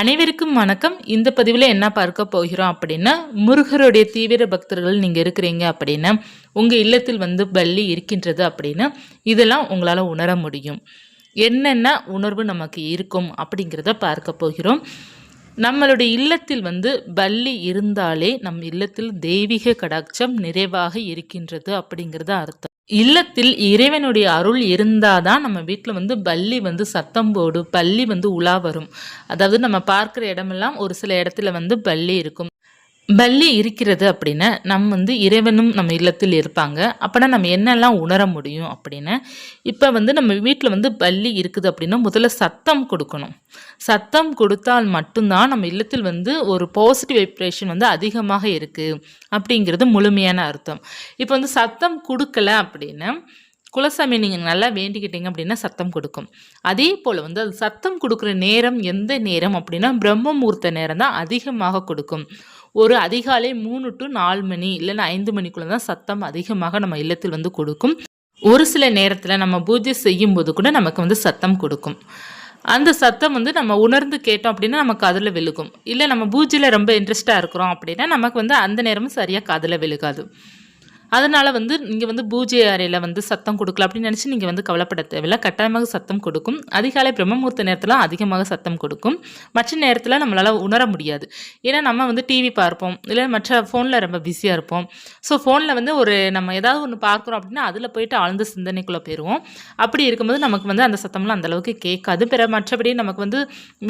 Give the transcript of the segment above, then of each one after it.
அனைவருக்கும் வணக்கம். இந்த பதிவில் என்ன பார்க்க போகிறோம் அப்படின்னா முருகருடைய தீவிர பக்தர்கள் நீங்கள் இருக்கிறீங்க அப்படின்னா உங்கள் இல்லத்தில் வந்து பள்ளி இருக்கின்றது அப்படின்னா இதெல்லாம் உங்களால் உணர முடியும். என்னென்ன உணர்வு நமக்கு இருக்கும் அப்படிங்கிறத பார்க்க போகிறோம். நம்மளுடைய இல்லத்தில் வந்து பள்ளி இருந்தாலே நம் இல்லத்தில் தெய்வீக கடாட்சம் நிறைவாக இருக்கின்றது அப்படிங்கிறது அர்த்தம். இல்லத்தில் இறைவனுடைய அருள் இருந்தாதான் நம்ம வீட்டில் வந்து பள்ளி வந்து சத்தம் போடும் பள்ளி வந்து உலா வரும். அதாவது நம்ம பார்க்குற இடமெல்லாம் ஒரு சில இடத்துல வந்து பள்ளி இருக்கும். பள்ளி இருக்கிறது அப்படின்னா நம்ம வந்து இறைவனும் நம்ம இல்லத்தில் இருப்பாங்க. அப்போனா நம்ம என்னெல்லாம் உணர முடியும் அப்படின்னு? இப்போ வந்து நம்ம வீட்டில் வந்து பள்ளி இருக்குது அப்படின்னா முதல்ல சத்தம் கொடுக்கணும். சத்தம் கொடுத்தால் மட்டும்தான் நம்ம இல்லத்தில் வந்து ஒரு பாசிட்டிவ் வைப்ரேஷன் வந்து அதிகமாக இருக்குது அப்படிங்கிறது முழுமையான அர்த்தம். இப்போ வந்து சத்தம் கொடுக்கல அப்படின்னா குலசாமி நீங்கள் நல்லா வேண்டிக்கிட்டீங்க அப்படின்னா சத்தம் கொடுக்கும். அதே போல் வந்து அது சத்தம் கொடுக்குற நேரம் எந்த நேரம் அப்படின்னா பிரம்ம முகூர்த்த நேரம் தான் அதிகமாக கொடுக்கும். ஒரு அதிகாலை மூணு டு நாலு மணி இல்லைன்னா ஐந்து மணிக்குள்ளே தான் சத்தம் அதிகமாக நம்ம இல்லத்தில் வந்து கொடுக்கும். ஒரு சில நேரத்தில் நம்ம பூஜை செய்யும் போது கூட நமக்கு வந்து சத்தம் கொடுக்கும். அந்த சத்தம் வந்து நம்ம உணர்ந்து கேட்டோம் அப்படின்னா நமக்கு காதில் விழுகும். இல்லை நம்ம பூஜையில் ரொம்ப இன்ட்ரெஸ்டாக இருக்கிறோம் அப்படின்னா நமக்கு வந்து அந்த நேரமும் சரியாக காதில் விழுகாது. அதனால் வந்து நீங்கள் வந்து பூஜை அறையில் வந்து சத்தம் கொடுக்கல அப்படின்னு நினச்சி நீங்கள் வந்து கவலைப்பட தேவையில்ல. கட்டாயமாக சத்தம் கொடுக்கும். அதிகாலை பிரம்மமுகூர்த்த நேரத்தில் அதிகமாக சத்தம் கொடுக்கும். மற்ற நேரத்தில் நம்மளால் உணர முடியாது. ஏன்னா நம்ம வந்து டிவி பார்ப்போம். இல்லை மற்ற ஃபோனில் ரொம்ப பிஸியாக இருப்போம். ஸோ ஃபோனில் வந்து ஒரு நம்ம ஏதாவது ஒன்று பார்க்குறோம் அப்படின்னா அதில் போயிட்டு ஆழ்ந்த சிந்தனைக்குள்ளே போயிடுவோம் அப்படி இருக்கும்போது நமக்கு வந்து அந்த சத்தம்லாம் அந்தளவுக்கு கேட்காது. பிற மற்றபடி நமக்கு வந்து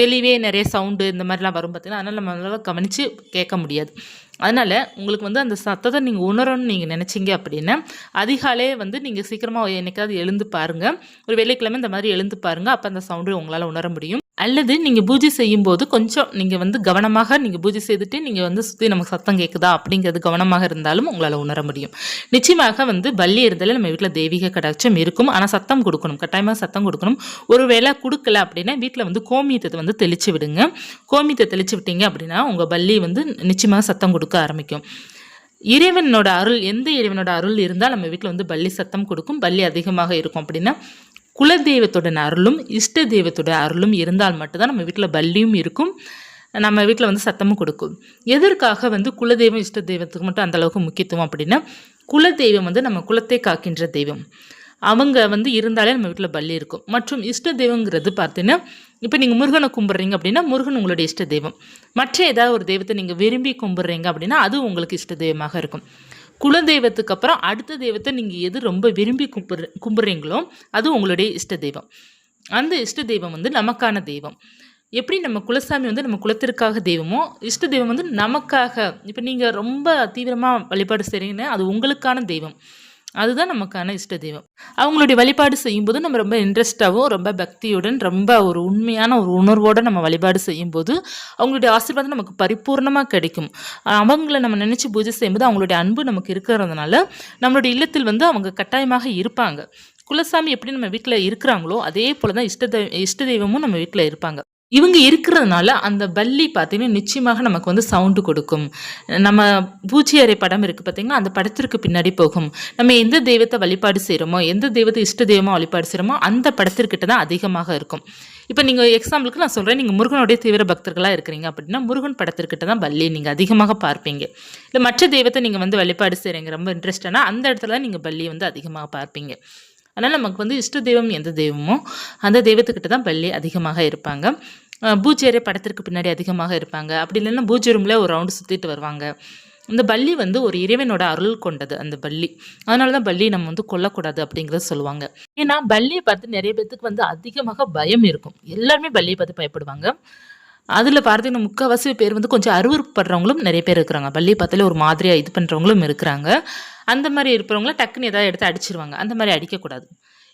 வெளியே நிறைய சவுண்டு இந்த மாதிரிலாம் வரும் பார்த்திங்கன்னா அதனால் நம்மளால் கவனித்து கேட்க முடியாது. அதனால் உங்களுக்கு வந்து அந்த சத்தத்தை நீங்கள் உணரணும்னு நீங்கள் நினச்சிங்க அப்படின்னா அதிகாலே வந்து நீங்கள் சீக்கிரமாக என்னைக்காவது எழுந்து பாருங்கள் ஒரு வெள்ளிக்கிழமை இந்த மாதிரி எழுந்து பாருங்கள் அப்போ அந்த சவுண்டு உங்களால் உணர முடியும். அல்லது நீங்கள் பூஜை செய்யும்போது கொஞ்சம் நீங்கள் வந்து கவனமாக நீங்கள் பூஜை செய்துட்டு நீங்கள் வந்து சுற்றி நமக்கு சத்தம் கேட்குதா அப்படிங்கிறது கவனமாக இருந்தாலும் உங்களால் உணர முடியும். நிச்சயமாக வந்து பள்ளி இருந்தாலே நம்ம வீட்டில் தெய்வீக கடாட்சம் இருக்கும். ஆனால் சத்தம் கொடுக்கணும். கட்டாயமாக சத்தம் கொடுக்கணும். ஒரு வேளை கொடுக்கல அப்படின்னா வீட்டில் வந்து கோமியத்தை வந்து தெளித்து விடுங்க. கோமியத்தை தெளித்து விட்டீங்க அப்படின்னா உங்கள் பள்ளி வந்து நிச்சயமாக சத்தம் கொடுக்க ஆரம்பிக்கும். இறைவனோட அருள் எந்த இறைவனோட அருள் இருந்தால் நம்ம வீட்டில் வந்து பள்ளி சத்தம் கொடுக்கும். பள்ளி அதிகமாக இருக்கும் அப்படின்னா குலதெய்வத்தோட அருளும் இஷ்ட தெய்வத்தோட அருளும் இருந்தால் மட்டும்தான் நம்ம வீட்டில் பல்லியும் இருக்கும். நம்ம வீட்டில் வந்து சத்தமும் கொடுக்கும். எதற்காக வந்து குலதெய்வம் இஷ்ட தெய்வத்துக்கு மட்டும் அந்தளவுக்கு முக்கியத்துவம் அப்படின்னா குலதெய்வம் வந்து நம்ம குலத்தை காக்கின்ற தெய்வம். அவங்க வந்து இருந்தாலே நம்ம வீட்டில் பள்ளி இருக்கும். மற்றும் இஷ்ட தெய்வங்கிறது பார்த்தீங்கன்னா இப்போ நீங்கள் முருகனை கும்பிட்றீங்க அப்படின்னா முருகன் உங்களுடைய இஷ்ட தெய்வம். மற்ற ஏதாவது ஒரு தெய்வத்தை நீங்கள் விரும்பி கும்பிட்றீங்க அப்படின்னா அது உங்களுக்கு இஷ்ட தெய்வமாக இருக்கும். குலதெய்வத்துக்கு அப்புறம் அடுத்த தெய்வத்தை நீங்கள் எது ரொம்ப விரும்பி கும்பிட்ற கும்பிட்றீங்களோ அது உங்களுடைய இஷ்ட தெய்வம். அந்த இஷ்ட தெய்வம் வந்து நமக்கான தெய்வம். எப்படி நம்ம குலசாமி வந்து நம்ம குலத்திற்காக தெய்வமோ இஷ்ட தெய்வம் வந்து நமக்காக இப்போ நீங்கள் ரொம்ப தீவிரமாக வழிபாடு செய்கிறீங்கன்னா அது உங்களுக்கான தெய்வம். அதுதான் நமக்கான இஷ்ட தெய்வம். அவங்களுடைய வழிபாடு செய்யும்போது நம்ம ரொம்ப இன்ட்ரெஸ்டாகவும் ரொம்ப பக்தியுடன் ரொம்ப ஒரு உண்மையான ஒரு உணர்வோடு நம்ம வழிபாடு செய்யும்போது அவங்களுடைய ஆசீர்வாதம் நமக்கு பரிபூர்ணமாக கிடைக்கும். அவங்கள நம்ம நினச்சி பூஜை செய்யும்போது அவங்களுடைய அன்பு நமக்கு இருக்கிறதுனால நம்மளுடைய இல்லத்தில் வந்து அவங்க கட்டாயமாக இருப்பாங்க. குலசாமி எப்படி நம்ம வீட்டில் இருக்கிறாங்களோ அதே போல் தான் இஷ்ட தெய்வ இஷ்ட தெய்வமும் நம்ம வீட்டில் இருப்பாங்க. இவங்க இருக்கிறதுனால அந்த பல்லி பார்த்தீங்கன்னா நிச்சயமாக நமக்கு வந்து சவுண்டு கொடுக்கும். நம்ம பூச்சி அறை படம் இருக்குது பார்த்தீங்கன்னா அந்த படத்திற்கு பின்னாடி போகும். நம்ம எந்த தெய்வத்தை வழிபாடு செய்கிறோமோ எந்த தெய்வத்தை இஷ்ட தெய்வமாக வழிபாடு செய்கிறோமோ அந்த படத்திற்கிட்ட தான் அதிகமாக இருக்கும். இப்போ நீங்கள் எக்ஸாம்பிளுக்கு நான் சொல்கிறேன் நீங்கள் முருகனுடைய தீவிர பக்தர்களாக இருக்கிறீங்க அப்படின்னா முருகன் படத்திற்கிட்ட தான் பள்ளி நீங்கள் அதிகமாக பார்ப்பீங்க. இல்லை மற்ற தெய்வத்தை நீங்கள் வந்து வழிபாடு செய்கிறீங்க ரொம்ப இன்ட்ரெஸ்டானா அந்த இடத்துல தான் நீங்கள் பல்லியை வந்து அதிகமாக பார்ப்பீங்க. அதனால் நமக்கு வந்து இஷ்ட தெய்வம் எந்த தெய்வமோ அந்த தெய்வத்துக்கிட்ட தான் பள்ளி அதிகமாக இருப்பாங்க. பூஜை படத்திற்கு பின்னாடி அதிகமாக இருப்பாங்க. அப்படி இல்லைன்னா பூஜை ரூமில் ஒரு ரவுண்டு சுற்றிட்டு வருவாங்க. இந்த பள்ளி வந்து ஒரு இறைவனோட அருள் கொண்டது அந்த பள்ளி. அதனால தான் பள்ளி நம்ம வந்து கொல்லக்கூடாது அப்படிங்கிறத சொல்லுவாங்க. ஏன்னா பள்ளியை பார்த்து நிறைய பேர்த்துக்கு வந்து அதிகமாக பயம் இருக்கும். எல்லாருமே பள்ளியை பார்த்து பயப்படுவாங்க. அதில் பார்த்தீங்கன்னா முக்கால்வாசி பேர் வந்து கொஞ்சம் அருவறுப்படுறவங்களும் நிறைய பேர் இருக்கிறாங்க. பள்ளி பார்த்தாலே ஒரு மாதிரியாக இது பண்ணுறவங்களும் இருக்கிறாங்க. அந்த மாதிரி இருக்கிறவங்கள டக்குன்னு ஏதாவது எடுத்து அடிச்சிருவாங்க. அந்த மாதிரி அடிக்கக்கூடாது.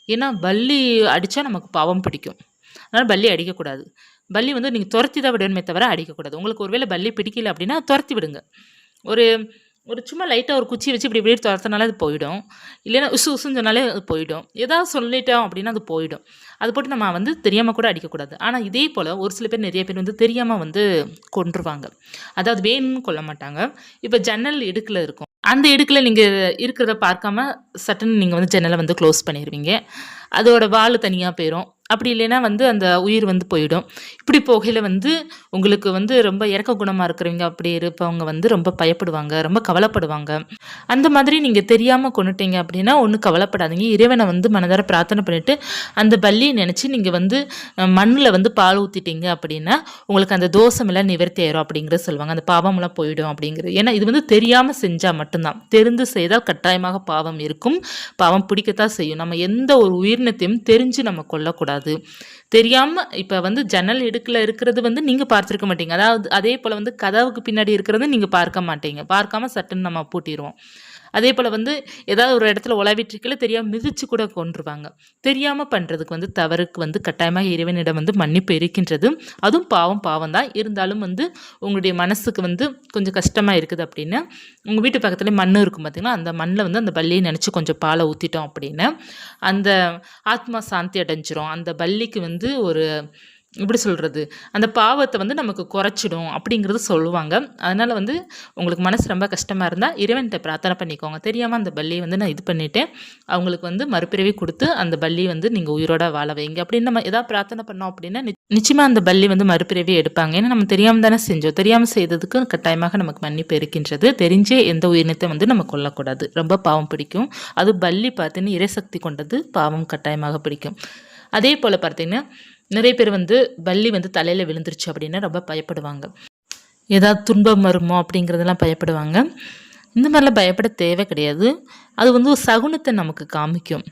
ஏன்னா பள்ளி அடித்தா நமக்கு பாவம் பிடிக்கும். அதனால் பள்ளி அடிக்கக்கூடாது. பள்ளி வந்து நீங்கள் துரத்தி தான் விடணுமே தவிர அடிக்கக்கூடாது. உங்களுக்கு ஒருவேளை பள்ளி பிடிக்கல அப்படின்னா துரத்தி விடுங்க. ஒரு ஒரு சும்மா லைட்டாக ஒரு குச்சி வச்சு இப்படி இப்படி துரத்தினாலே அது போயிடும். இல்லைன்னா உசு உசுன்னு சொன்னாலே அது போயிடும். ஏதாவது சொல்லிட்டோம் அப்படின்னா அது போயிடும். அது போட்டு நம்ம வந்து தெரியாமல் கூட அடிக்கக்கூடாது. ஆனால் இதே போல் ஒரு சில பேர் நிறைய பேர் வந்து தெரியாமல் வந்து கொண்டுருவாங்க அதாவது வேணும்னு கொல்ல மாட்டாங்க. இப்போ ஜன்னல் இடுக்கில் இருக்கும். அந்த இடுக்கில் நீங்கள் இருக்கிறத பார்க்காம சட்டுன்னு நீங்கள் வந்து ஜன்னலை வந்து க்ளோஸ் பண்ணிடுவீங்க அதோட வால் தனியாக போயிடும் அப்படி இல்லைன்னா வந்து அந்த உயிர் வந்து போயிடும். இப்படி போகையில் வந்து உங்களுக்கு வந்து ரொம்ப இறக்க குணமாக இருக்கிறவங்க அப்படி இருப்பவங்க வந்து ரொம்ப பயப்படுவாங்க ரொம்ப கவலைப்படுவாங்க. அந்த மாதிரி நீங்கள் தெரியாமல் கொண்டுட்டீங்க அப்படின்னா ஒன்றும் கவலைப்படாதீங்க. இறைவனை வந்து மனதார பிரார்த்தனை பண்ணிவிட்டு அந்த பள்ளியை நினச்சி நீங்கள் வந்து மண்ணில் வந்து பால் ஊற்றிட்டீங்க அப்படின்னா உங்களுக்கு அந்த தோஷமெல்லாம் நிவர்த்தி ஆயிரும் அப்படிங்கிறத சொல்லுவாங்க. அந்த பாவமெல்லாம் போயிடும் அப்படிங்கிறது ஏன்னா இது வந்து தெரியாமல் செஞ்சால் மட்டும்தான். தெரிந்து செய்தால் கட்டாயமாக பாவம் இருக்கும். பாவம் பிடிக்கத்தான் செய்யும். நம்ம எந்த ஒரு உயிரினத்தையும் தெரிஞ்சு நம்ம கொல்லக்கூடாது. தெரியாமல் இப்போ வந்து ஜன்னல் இடுக்கில் இருக்கிறது வந்து நீங்கள் பார்த்துருக்க மாட்டீங்க. அதாவது அதே போல் வந்து கதவுக்கு பின்னாடி இருக்கிறது நீங்கள் பார்க்க மாட்டீங்க. பார்க்காம சட்டுன்னு நம்ம பூட்டிடுவோம் அதே போல் வந்து ஏதாவது ஒரு இடத்துல உழவிட்டுருக்கல தெரியாமல் மிதிச்சு கூட கொண்டுருவாங்க தெரியாமல் பண்ணுறதுக்கு வந்து தவறுக்கு வந்து கட்டாயமாக இறைவனிடம் வந்து மன்னிப்பு இருக்கின்றது. அதுவும் பாவம் பாவம் தான் இருந்தாலும் வந்து உங்களுடைய மனசுக்கு வந்து கொஞ்சம் கஷ்டமாக இருக்குது அப்படின்னு உங்கள் வீட்டு பக்கத்துலேயே மண் இருக்கும் பார்த்திங்கன்னா அந்த மண்ணில் வந்து அந்த பள்ளியை நினச்சி கொஞ்சம் பாலை ஊற்றிட்டோம் அப்படின்னு அந்த ஆத்மா சாந்தி அடைஞ்சிரும். அந்த பள்ளிக்கு வந்து ஒரு எப்படி சொல்கிறது அந்த பாவத்தை வந்து நமக்கு குறைச்சிடும் அப்படிங்கிறது சொல்லுவாங்க. அதனால் வந்து உங்களுக்கு மனசு ரொம்ப கஷ்டமாக இருந்தால் இறைவன்கிட்ட பிரார்த்தனை பண்ணிக்கோங்க. தெரியாமல் அந்த பள்ளியை வந்து நான் இது பண்ணிவிட்டேன் அவங்களுக்கு வந்து மறுபிறவி கொடுத்து அந்த பள்ளி வந்து நீங்கள் உயிரோட வாழ வைங்க. அப்படின்னு நம்ம எதாவது பிரார்த்தனை பண்ணோம் அப்படின்னா நிச்சயமாக அந்த பள்ளி வந்து மறுபிறவி எடுப்பாங்க. ஏன்னா நம்ம தெரியாமல் தானே செஞ்சோம். தெரியாமல் செய்ததுக்கு கட்டாயமாக நமக்கு மன்னிப்பு இருக்கின்றது. தெரிஞ்சே எந்த உயிரினத்தை வந்து நம்ம கொல்லக்கூடாது. ரொம்ப பாவம் பிடிக்கும். அது பள்ளி பார்த்தீங்கன்னா இறைசக்தி கொண்டது பாவம் கட்டாயமாக பிடிக்கும். அதே போல் பார்த்தீங்கன்னா நிறைய பேர் வந்து பள்ளி வந்து தலையில் விழுந்துருச்சு அப்படின்னா ரொம்ப பயப்படுவாங்க. ஏதாவது துன்பம் வருமோ அப்படிங்கிறதெல்லாம் பயப்படுவாங்க. இந்த மாதிரிலாம் பயப்பட தேவை கிடையாது. அது வந்து ஒரு சகுனத்தை நமக்கு காமிக்கும்.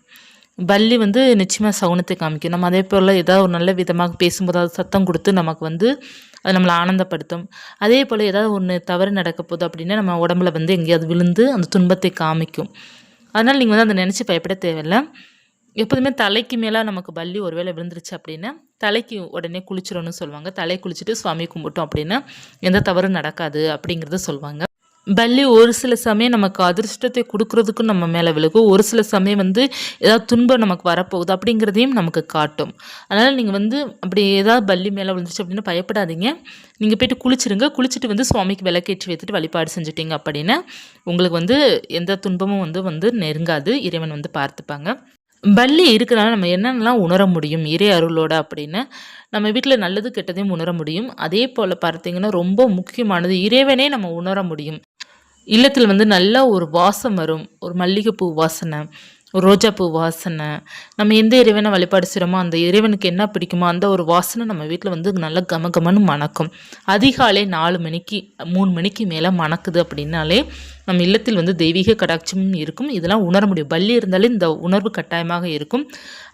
பள்ளி வந்து நிச்சயமாக சகுனத்தை காமிக்கும். நம்ம அதே போல் ஏதாவது ஒரு நல்ல விதமாக பேசும்போது அது சத்தம் கொடுத்து நமக்கு வந்து அது நம்மளை ஆனந்தப்படுத்தும். அதே போல் ஏதாவது ஒன்று தவறு நடக்க போகுது அப்படின்னா நம்ம உடம்புல வந்து எங்கேயாவது விழுந்து அந்த துன்பத்தை காமிக்கும். அதனால் நீங்கள் வந்து அதை நினச்சி பயப்பட தேவையில்லை. எப்போதுமே தலைக்கு மேலே நமக்கு பல்லி ஒரு வேளை விழுந்துருச்சு அப்படின்னா தலைக்கு உடனே குளிச்சிடணும்னு சொல்லுவாங்க. தலை குளிச்சுட்டு சுவாமி கும்பிட்டோம் அப்படின்னா எந்த தவறும் நடக்காது அப்படிங்கிறத சொல்லுவாங்க. பல்லி ஒரு சில சமயம் நமக்கு அதிர்ஷ்டத்தை கொடுக்கறதுக்கும் நம்ம மேலே விழுகும். ஒரு சில சமயம் வந்து ஏதாவது துன்பம் நமக்கு வரப்போகுது அப்படிங்கிறதையும் நமக்கு காட்டும். அதனால் நீங்கள் வந்து அப்படி ஏதாவது பல்லி மேலே விழுந்துச்சு அப்படின்னு பயப்படாதீங்க. நீங்கள் போய்ட்டு குளிச்சிருங்க. குளிச்சுட்டு வந்து சுவாமிக்கு விளக்கேற்றி வைத்துட்டு வழிபாடு செஞ்சுட்டீங்க அப்படின்னா உங்களுக்கு வந்து எந்த துன்பமும் வந்து வந்து நெருங்காது. இறைவன் வந்து பார்த்துப்பாங்க. பள்ளி இருக்கிறனால நம்ம என்னென்னலாம் உணர முடியும்? இறை அருளோட அப்படின்னு நம்ம வீட்டில் நல்லது கெட்டதையும் உணர முடியும். அதே போல் பார்த்தீங்கன்னா ரொம்ப முக்கியமானது இறைவனே நம்ம உணர முடியும். இல்லத்தில் வந்து நல்ல ஒரு வாசம் வரும். ஒரு மல்லிகைப்பூ வாசனை. ரோஜாப்பூ வாசனை. நம்ம எந்த இறைவனை வழிபாடு செய்கிறோமோ அந்த இறைவனுக்கு என்ன பிடிக்குமோ அந்த ஒரு வாசனை நம்ம வீட்டில் வந்து நல்ல கமகமன்னு மணக்கும். அதிகாலை நாலு மணிக்கு மூணு மணிக்கு மேலே மணக்குது அப்படின்னாலே நம்ம இல்லத்தில் வந்து தெய்வீக கடாட்சமும் இருக்கும். இதெல்லாம் உணர முடியும். பள்ளி இருந்தாலே இந்த உணர்வு கட்டாயமாக இருக்கும்.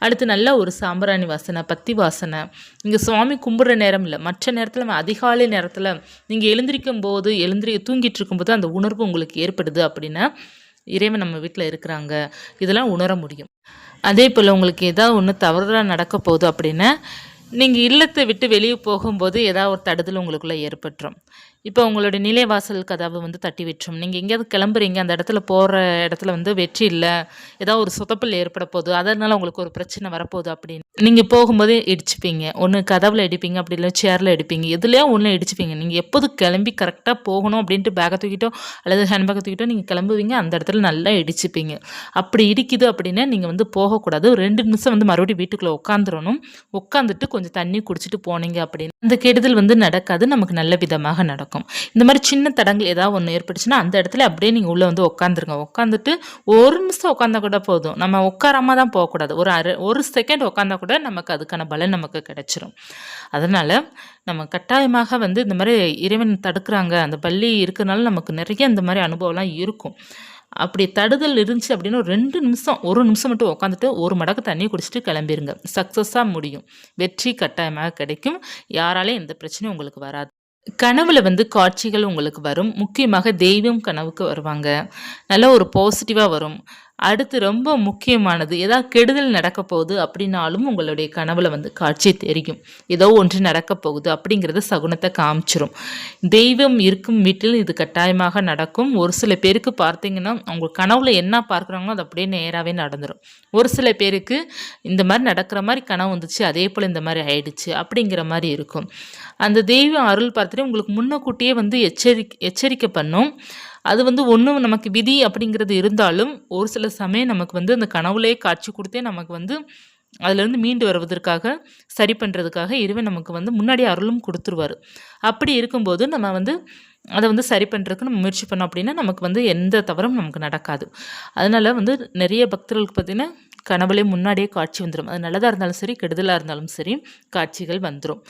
அடுத்து நல்ல ஒரு சாம்பிராணி வாசனை பத்தி வாசனை. இங்கே சுவாமி கும்பிட்ற நேரம் இல்லை. மற்ற நேரத்தில் நம்ம அதிகாலை நேரத்தில் நீங்கள் எழுந்திரிக்கும் போது எழுந்திரி தூங்கிட்டு இருக்கும்போது அந்த உணர்வு உங்களுக்கு ஏற்படுது அப்படின்னா இறைவன் நம்ம வீட்டில் இருக்கிறாங்க இதெல்லாம் உணர முடியும். அதே போல் உங்களுக்கு ஏதாவது ஒன்று தவறுதலாக நடக்க போகுது அப்படின்னா நீங்கள் இல்லத்தை விட்டு வெளியே போகும்போது ஏதாவது ஒரு தடுதல் உங்களுக்குள்ளே ஏற்பட்டுரும். இப்போ உங்களுடைய நிலைவாசல் கதவை வந்து தட்டி விட்டுரும். நீங்கள் எங்கேயாவது கிளம்புறீங்க அந்த இடத்துல போகிற இடத்துல வந்து வெற்றி இல்லை ஏதாவது ஒரு சொதப்பில் ஏற்பட போகுது அதனால உங்களுக்கு ஒரு பிரச்சனை வரப்போகுது அப்படின்னு. நீங்கள் போகும்போதே இடிச்சுப்பீங்க. ஒன்று கதவில் இடிப்பீங்க அப்படி இல்லை சேரில் இடிப்பீங்க. எதுலேயோ ஒன்று இடிச்சுப்பீங்க. நீங்கள் எப்போது கிளம்பி கரெக்டாக போகணும் அப்படின்ட்டு பேக்கை தூக்கிட்டோ அல்லது ஹேண்ட்பேக்கை தூக்கிட்டோ நீங்கள் கிளம்புவீங்க அந்த இடத்துல நல்லா இடிச்சுப்பீங்க. அப்படி இடிக்குது அப்படின்னா நீங்கள் வந்து போகக்கூடாது. ரெண்டு நிமிஷம் வந்து மறுபடியும் வீட்டுக்குள்ளே உட்காந்துடணும் உட்காந்துட்டு கொஞ்சம் தண்ணி குடிச்சிட்டு போனீங்க அப்படின்னு அந்த கெடுதல் வந்து நடக்காது. நமக்கு நல்ல விதமாக நடக்கும். இந்த மாதிரி சின்ன தடங்கள் ஏதாவது ஒன்று ஏற்பட்டுச்சுன்னா அந்த இடத்துல அப்படியே நீங்கள் உள்ளே வந்து உட்காந்துருங்க உட்காந்துட்டு ஒரு நிமிஷம் உட்காந்தா கூட போதும். நம்ம உட்காராம தான் போகக்கூடாது. ஒரு அரை ஒரு செகண்ட் உட்காந்தா கூட நமக்கு அதுக்கான பலன் நமக்கு கிடைச்சிரும். அதனால் நம்ம கட்டாயமாக வந்து இந்த மாதிரி இறைவன் தடுக்கிறாங்க. அந்த பள்ளி இருக்கிறனால நமக்கு நிறைய இந்த மாதிரி அனுபவம்லாம் இருக்கும். அப்படி தடுதல் இருந்துச்சு அப்படின்னு ஒரு ரெண்டு நிமிஷம் ஒரு நிமிஷம் மட்டும் உட்காந்துட்டு ஒரு மடக்கு தண்ணி குடிச்சிட்டு கிளம்பிடுங்க சக்ஸஸாக முடியும். வெற்றி கட்டாயமாக கிடைக்கும். யாராலையும் எந்த பிரச்சனையும் உங்களுக்கு வராது. கனவுல வந்து காட்சிகள் உங்களுக்கு வரும். முக்கியமாக தெய்வம் கனவுக்கு வருவாங்க. நல்ல ஒரு பாசிட்டிவாக வரும். அடுத்து ரொம்ப முக்கியமானது ஏதாவது கெடுதல் நடக்க போகுது அப்படின்னாலும் உங்களுடைய கனவுல வந்து காட்சி தெரியும். ஏதோ ஒன்று நடக்க போகுது அப்படிங்கிறத சகுனத்தை காமிச்சிரும். தெய்வம் இருக்கும் வீட்டில் இது கட்டாயமாக நடக்கும். ஒரு சில பேருக்கு பார்த்தீங்கன்னா அவங்க கனவுல என்ன பார்க்குறாங்களோ அது அப்படியே நேராகவே நடந்துடும் ஒரு சில பேருக்கு இந்த மாதிரி நடக்கிற மாதிரி கனவு வந்துச்சு அதே போல் இந்த மாதிரி ஆயிடுச்சு அப்படிங்கிற மாதிரி இருக்கும். அந்த தெய்வம் அருள் பார்த்துட்டு உங்களுக்கு முன்னக்கூட்டியே வந்து எச்சரிக்கை எச்சரிக்கை பண்ணும். அது வந்து ஒன்றும் நமக்கு விதி அப்படிங்கிறது இருந்தாலும் ஒரு சில சமயம் நமக்கு வந்து அந்த கனவுலே காட்சி கொடுத்தே நமக்கு வந்து அதிலிருந்து மீண்டு வருவதற்காக சரி பண்ணுறதுக்காக இறைவன் நமக்கு வந்து முன்னாடி அருளும் கொடுத்துருவார். அப்படி இருக்கும்போது நம்ம வந்து அதை வந்து சரி பண்ணுறதுக்கு நம்ம முயற்சி பண்ணோம் அப்படின்னா நமக்கு வந்து எந்த தவறும் நமக்கு நடக்காது. அதனால் வந்து நிறைய பக்தர்களுக்கு பார்த்திங்கன்னா கனவுலே முன்னாடியே காட்சி வந்துடும் அது நல்லதாக இருந்தாலும் சரி கெடுதலாக இருந்தாலும் சரி காட்சிகள் வந்துடும்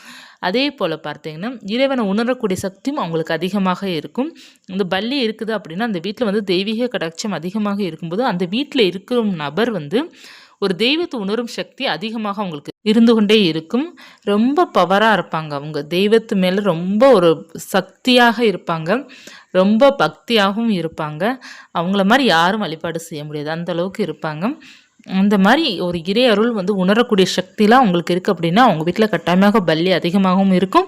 அதே போல் பார்த்தீங்கன்னா இறைவனை உணரக்கூடிய சக்தியும் அவங்களுக்கு அதிகமாக இருக்கும். இந்த பள்ளி இருக்குது அப்படின்னா அந்த வீட்டில் வந்து தெய்வீக கடாட்சம் அதிகமாக இருக்கும்போது அந்த வீட்டில் இருக்கிற நபர் வந்து ஒரு தெய்வத்தை உணரும் சக்தி அதிகமாக அவங்களுக்கு இருந்து கொண்டே இருக்கும். ரொம்ப பவராக இருப்பாங்க அவங்க. தெய்வத்து மேலே ரொம்ப ஒரு சக்தியாக இருப்பாங்க. ரொம்ப பக்தியாகவும் இருப்பாங்க. அவங்கள மாதிரி யாரும் வழிபாடு செய்ய முடியாது. அந்த அளவுக்கு இருப்பாங்க. அந்த மாதிரி ஒரு இறை அருள் வந்து உணரக்கூடிய சக்திலாம் உங்களுக்கு இருக்குது அப்படின்னா அவங்க வீட்டில் கட்டாயமாக பல்லி அதிகமாகவும் இருக்கும்.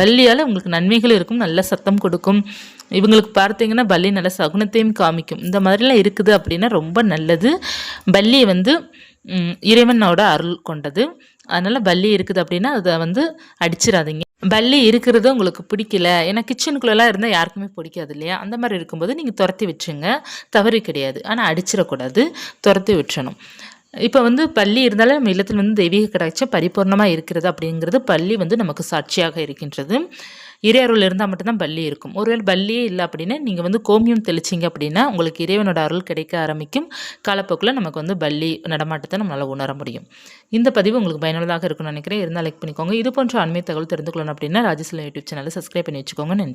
பல்லியால் உங்களுக்கு நன்மைகள் இருக்கும். நல்ல சத்தம் கொடுக்கும். இவங்களுக்கு பார்த்தீங்கன்னா பல்லி நல்ல சகுனத்தையும் காமிக்கும். இந்த மாதிரிலாம் இருக்குது அப்படின்னா ரொம்ப நல்லது. பல்லி வந்து இறைவனோட அருள் கொண்டது. அதனால் பல்லி இருக்குது அப்படின்னா அதை வந்து அடிச்சிடாதீங்க. பல்லி இருக்கிறது உங்களுக்கு பிடிக்கல. ஏன்னா கிச்சனுக்குள்ளெல்லாம் இருந்தால் யாருக்குமே பிடிக்காது இல்லையா? அந்த மாதிரி இருக்கும்போது நீங்கள் துரத்தி வச்சுங்க தவறு கிடையாது. ஆனால் அடிச்சிடக்கூடாது. துரத்தி விட்டுறணும். இப்போ வந்து பள்ளி இருந்தாலும் நம்ம இல்லத்தில் வந்து தெய்வீக கடாட்சம் பரிபூர்ணமாக இருக்கிறது அப்படிங்கிறது பள்ளி வந்து நமக்கு சாட்சியாக இருக்கின்றது. இறையருள் இருந்தால் மட்டும்தான் பள்ளி இருக்கும். ஒருவேளை பள்ளியே இல்லை அப்படின்னா நீங்கள் வந்து கோமியம் தெளிச்சிங்க அப்படின்னா உங்களுக்கு இறைவனோட அருள் கிடைக்க ஆரம்பிக்கும். காலப்போக்கில் நமக்கு வந்து பள்ளி நடமாட்டத்தை நம்மளால் உணர முடியும். இந்த பதிவு உங்களுக்கு பயனுள்ளதாக இருக்கும்னு நினைக்கிறேன். இருந்தால் லைக் பண்ணிக்கோங்க. இது போன்ற அண்மை தகவல் தெரிந்து கொள்ளணும் அப்படின்னா ராஜசிலம் யூடியூப் சேனலை சப்ஸ்கிரைப் பண்ணி வச்சுக்கோங்க. நன்றி.